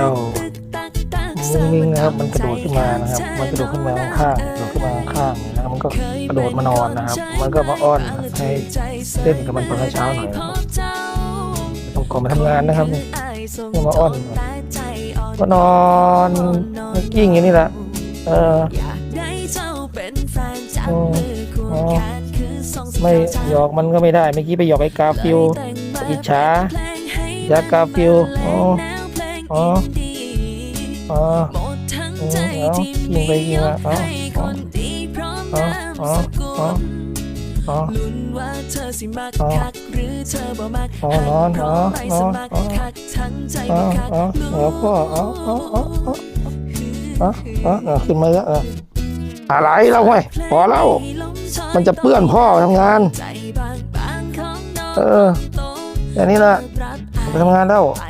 เจ้ามุ้งมิ้งนะครับ มันกระโดดขึ้นมานะครับ มันกระโดดขึ้นมาข้างกระโดดขึ้นมาข้างนะครับมันก็กระโดดมานอนนะครับ มันก็มาอ้อนให้เล่นกับมันตอนเช้าหน่อยนะครับต้องก่อนมาทำงานนะครับนี่นี่มาอ้อนก็นอนกิ้งอย่างนี้แหละเอออไม่หยอกมันก็ไม่ได้เมื่อกี้ไปหยอกไอ้กาฟิลแต่งมาอิจฉาอยากกาฟิวอ๋อ อินดี้อ๋อหมดทั้งอืมใจเอาที่ยิงมีไปยิงยมากเอาให้คนดีพร้อมเอานามเอาสกุเอาลอ๋อลุ้นว่าเธอสิมักอ๋อคักหรือเธอบ่มักอ๋อหักนอนเพราะอ๋อไม่อ๋อสมัครอ๋อคักทั้งใจอ๋อบ่คักอ๋อรู้เอาพ่ออ๋ออ๋ออ๋ออ๋ออ๋ออ๋ออ๋อขึ้นมาแล้วเอออะไรเราเว้ยพอแล้ว มันจะเปื้อนพ่อทำงานใจบางบางของน้องเออโตแค่นี้แหละรักไปทำงานแล้วไป